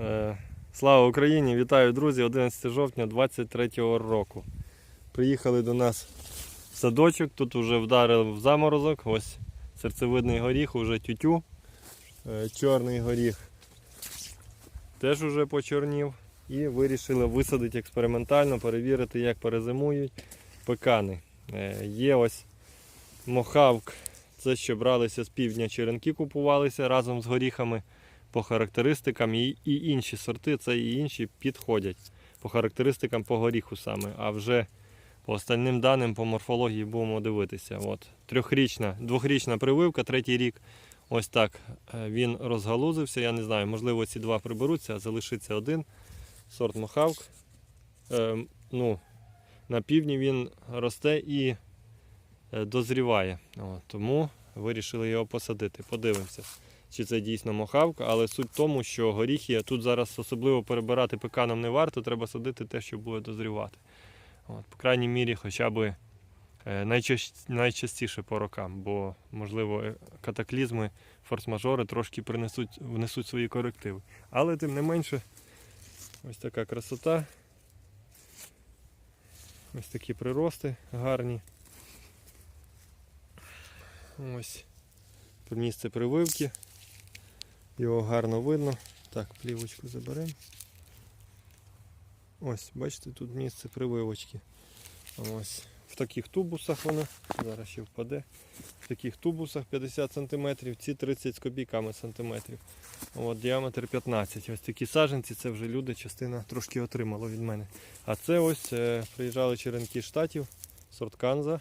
Е, Слава Україні! Вітаю, друзі! 11 жовтня 23 року. Приїхали до нас в садочок, тут вже вдарив заморозок. Ось серцевидний горіх, уже тютю. Е, Чорний горіх теж уже почорнів. І вирішили висадити експериментально, перевірити, як перезимують пекани. Е, Є ось мохавк, це що бралися з півдня черенки, купувалися разом з горіхами по характеристикам і, і інші сорти, це і інші підходять по характеристикам по горіху саме. А вже по остальним даним по морфології будемо дивитися. От, трьохрічна, двохрічна прививка, третій рік. Ось так е, він розгалузився. Я не знаю, можливо, ці два приберуться, а залишиться один сорт мохавк. Е, ну, на півдні він росте і е, дозріває. От, тому вирішили його посадити. Подивимося чи це дійсно мохавка, але суть в тому, що горіхи тут зараз особливо перебирати пеканом не варто, треба садити те, що буде дозрівати. От, по крайній мірі, хоча б е, найчастіше по рокам, бо, можливо, е, катаклізми, форс-мажори трошки принесуть, внесуть свої корективи. Але тим не менше, ось така красота. Ось такі прирости гарні. Ось місце прививки. Його гарно видно. Так, плівочку заберемо. Ось, бачите, тут місце прививочки. Ось. В таких тубусах воно, зараз ще впаде. В таких тубусах 50 см, ці 30 з копійками сантиметрів. От, діаметр 15. Ось такі саджанці, це вже люди, частина трошки отримала від мене. А це ось е, приїжджали черенки штатів, сорт Канза.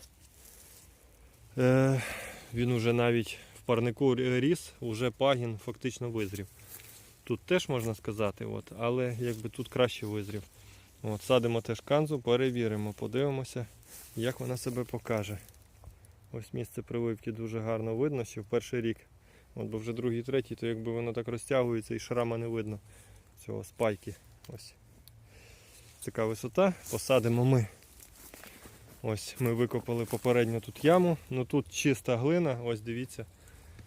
Е, він уже навіть в парнику ріс, уже пагін фактично визрів. Тут теж можна сказати, от, але якби тут краще визрів. От, садимо теж канзу, перевіримо, подивимося, як вона себе покаже. Ось місце прививки дуже гарно видно, що в перший рік. От, бо вже другий, третій, то якби воно так розтягується і шрама не видно цього спайки. Ось. Така висота. Посадимо ми. Ось ми викопали попередньо тут яму. Ну тут чиста глина, ось дивіться.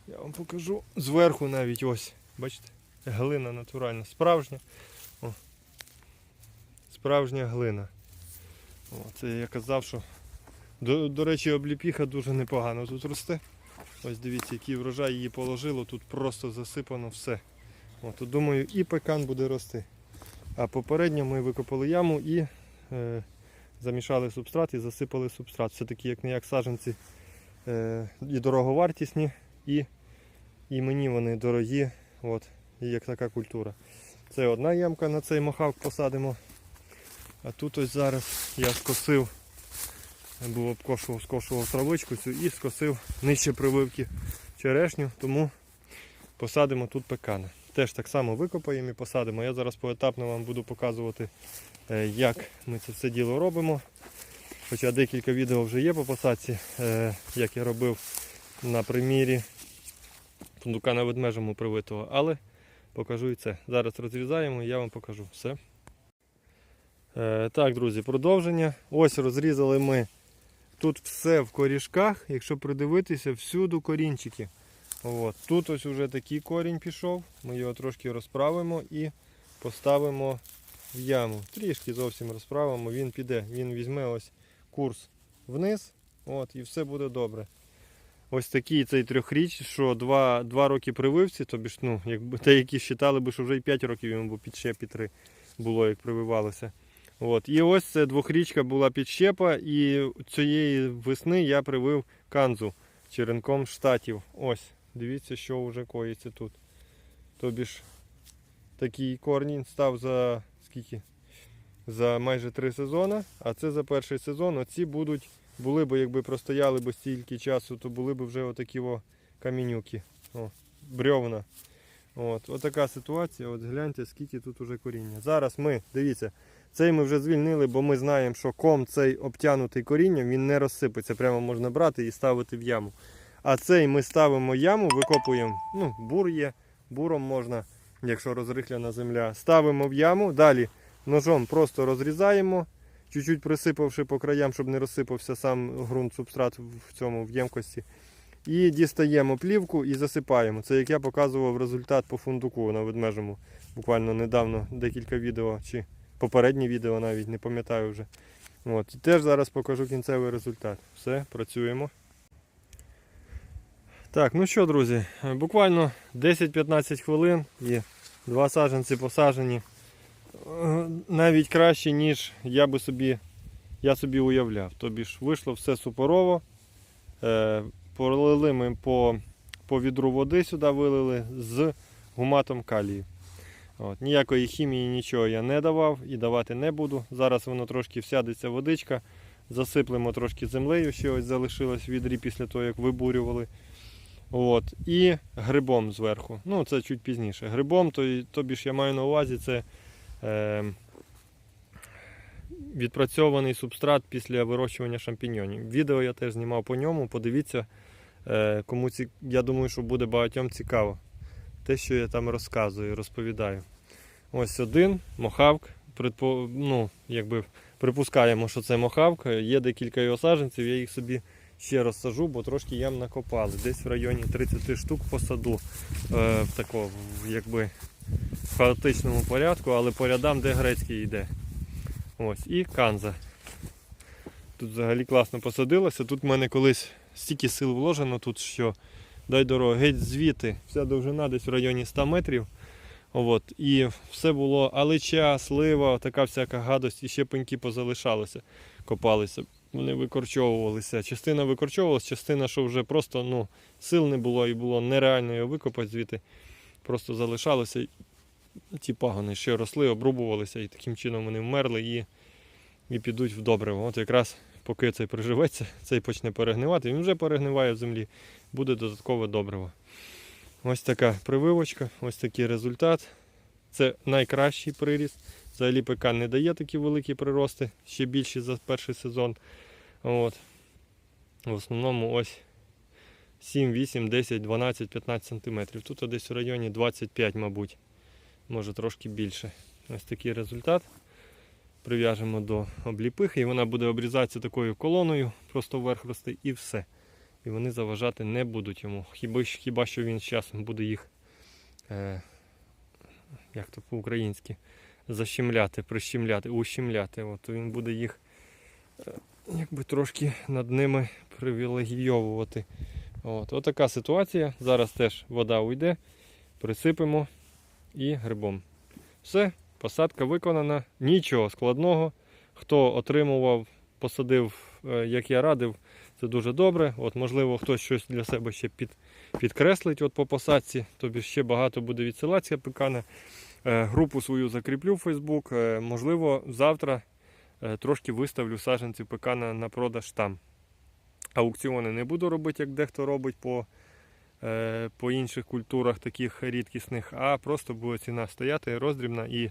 Я вам покажу зверху навіть ось. Бачите? Глина натуральна, справжня. О. Справжня глина. О, це я казав, що. До, до речі, обліпіха дуже непогано тут росте. Ось дивіться, який врожай її положило, тут просто засипано все. О, думаю, і пекан буде рости. А попередньо ми викопали яму і е, замішали субстрат і засипали субстрат. Все-таки як не як саджанці е, і дороговартісні, і, і мені вони дорогі, от, і як така культура. Це одна ямка на цей мохавк посадимо. А тут ось зараз я скосив, був обкошував, скошував травичку цю і скосив нижче прививки черешню, тому посадимо тут пекани. Теж так само викопаємо і посадимо. Я зараз поетапно вам буду показувати, е, як ми це все діло робимо. Хоча декілька відео вже є по посадці, е, як я робив на примірі фундука на ведмежому привитого, але покажу і це. Зараз розрізаємо і я вам покажу все. Е, Так, друзі, продовження. Ось розрізали ми тут все в корішках. Якщо придивитися, всюди корінчики. От. Тут ось уже такий корінь пішов. Ми його трошки розправимо і поставимо в яму. Трішки зовсім розправимо, він піде, він візьме ось курс вниз. От, і все буде добре. Ось такий цей трьохріч, що два, два роки прививці, тобі ж, ну, якби те, які вважали би, що вже і 5 років йому бо підщеп і 3 було, як прививалося. От. І ось це двохрічка була підщепа, і цієї весни я привив канзу черенком штатів. Ось, дивіться, що вже коїться тут. Тобі ж такий корінь став за скільки? За майже три сезони, а це за перший сезон. Оці будуть, були б, якби простояли б стільки часу, то були б вже отакі о камінюки. О, брьовна. От, отака ситуація. От гляньте, скільки тут уже коріння. Зараз ми, дивіться, цей ми вже звільнили, бо ми знаємо, що ком цей обтянутий корінням, він не розсипеться. Прямо можна брати і ставити в яму. А цей ми ставимо яму, викопуємо, ну, бур є, буром можна, якщо розрихляна земля. Ставимо в яму, далі ножом просто розрізаємо, чуть-чуть присипавши по краям, щоб не розсипався сам ґрунт, субстрат в цьому в ємкості. І дістаємо плівку і засипаємо. Це як я показував результат по фундуку на ведмежому. Буквально недавно декілька відео чи попередні відео навіть не пам'ятаю вже. От. І теж зараз покажу кінцевий результат. Все, працюємо. Так, ну що, друзі, буквально 10-15 хвилин і два саджанці посаджені. Е, Навіть краще, ніж я би собі, я собі уявляв. Тобі ж вийшло все супорово. Е, Полили ми по, по відру води сюди вилили з гуматом калію. От, ніякої хімії, нічого я не давав і давати не буду. Зараз воно трошки всядеться водичка. Засиплемо трошки землею, ще ось залишилось в відрі після того, як вибурювали. От, і грибом зверху. Ну, це чуть пізніше. Грибом, то, тобі ж я маю на увазі, це відпрацьований субстрат після вирощування шампіньонів. Відео я теж знімав по ньому. Подивіться, е, кому ці... я думаю, що буде багатьом цікаво. Те, що я там розказую, розповідаю. Ось один мохавк. Предпо... Ну, якби припускаємо, що це мохавк. Є декілька його саджанців, я їх собі ще розсажу, бо трошки ям накопали. Десь в районі 30 штук по саду. Е, в такому, якби в хаотичному порядку, але по рядам, де грецький йде. Ось, і канза. Тут взагалі класно посадилося. Тут в мене колись стільки сил вложено, тут що дай дорогу, геть звідти. Вся довжина десь в районі 100 метрів. От, і все було алича, слива, така всяка гадость, і ще пеньки позалишалися, копалися. Вони викорчовувалися. Частина викорчовувалася, частина, що вже просто ну, сил не було і було нереально його викопати звідти. Просто залишалося. І Ті пагони ще росли, обрубувалися, і таким чином вони вмерли і, і підуть в добриво. От якраз поки цей приживеться, цей почне перегнивати, він вже перегниває в землі, буде додаткове добриво. Ось така прививочка, ось такий результат. Це найкращий приріст. Взагалі ПК не дає такі великі прирости, ще більші за перший сезон. От. В основному ось 7, 8, 10, 12, 15 см. Тут десь в районі 25, мабуть, може трошки більше. Ось такий результат. Прив'яжемо до обліпихи і вона буде обрізатися такою колоною, просто вверх рости і все. І вони заважати не будуть йому. Хіба, хіба що він з часом буде їх, е, як то по-українськи, защемляти, прищемляти, ущемляти. От він буде їх е, якби трошки над ними привілегійовувати. От, отака ситуація. Зараз теж вода уйде, присипемо і грибом. Все, посадка виконана, нічого складного. Хто отримував, посадив, е, як я радив, це дуже добре. От, можливо, хтось щось для себе ще під, підкреслить от по посадці, тобі ще багато буде відсилатися пекана. Е, групу свою закріплю в Facebook. Е, можливо, завтра трошки виставлю саджанців пекана на продаж там. Аукціони не буду робити, як дехто робить по, по інших культурах, таких рідкісних, а просто буде ціна стояти роздрібна і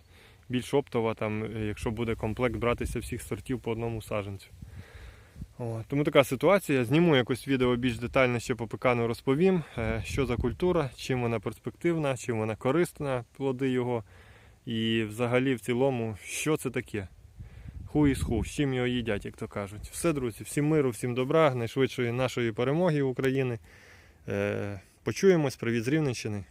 більш оптова, там, е, якщо буде комплект братися всіх сортів по одному саджанцю. О, тому така ситуація. Зніму якось відео більш детально ще по пекану розповім, е, що за культура, чим вона перспективна, чим вона корисна, плоди його. І взагалі в цілому, що це таке. Ху із ху, з чим його їдять, як то кажуть. Все, друзі, всім миру, всім добра, найшвидшої нашої перемоги України. Е, Почуємось, привіт з Рівненщини.